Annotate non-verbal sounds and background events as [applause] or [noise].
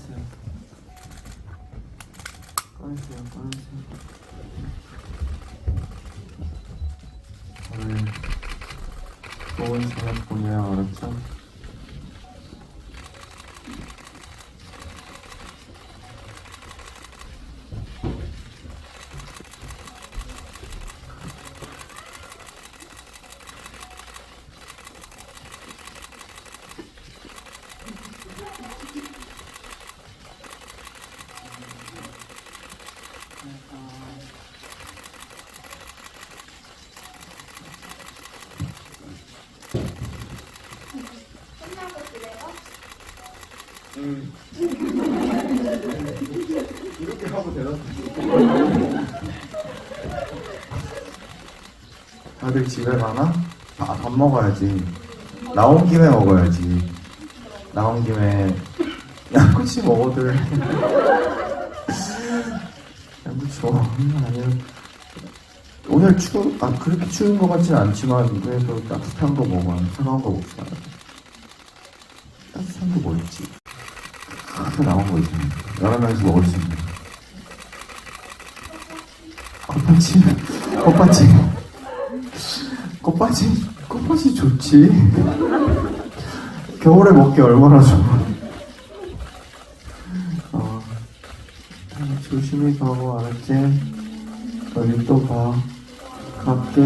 꺼주세요. 꺼주세요, 꺼주세요. 오늘 좋은 저녁 보내요, 알았죠? 음. 이렇게 하고 되나? 다들 집에 가나? 아, 밥 먹어야지. 나온 김에 먹어야지. 나온 김에 양꼬치 먹어들. [laughs] 양꼬치 먹으면 아니면 오늘 추, 아, 그렇게 추운 것 같진 않지만, 그래도 따뜻한 거 먹어야 차가운 거 말아요. 따뜻한 거뭐 있지? 앞에 나온 거 있잖아. 여러 명이서 먹을 수 있는. 꽃받침, 꽃받침. 꽃받침, 꽃받침 좋지. 겨울에 먹기 얼마나 좋아. 어, 조심히 가고, 알았지? 여기 또 봐. 갈게.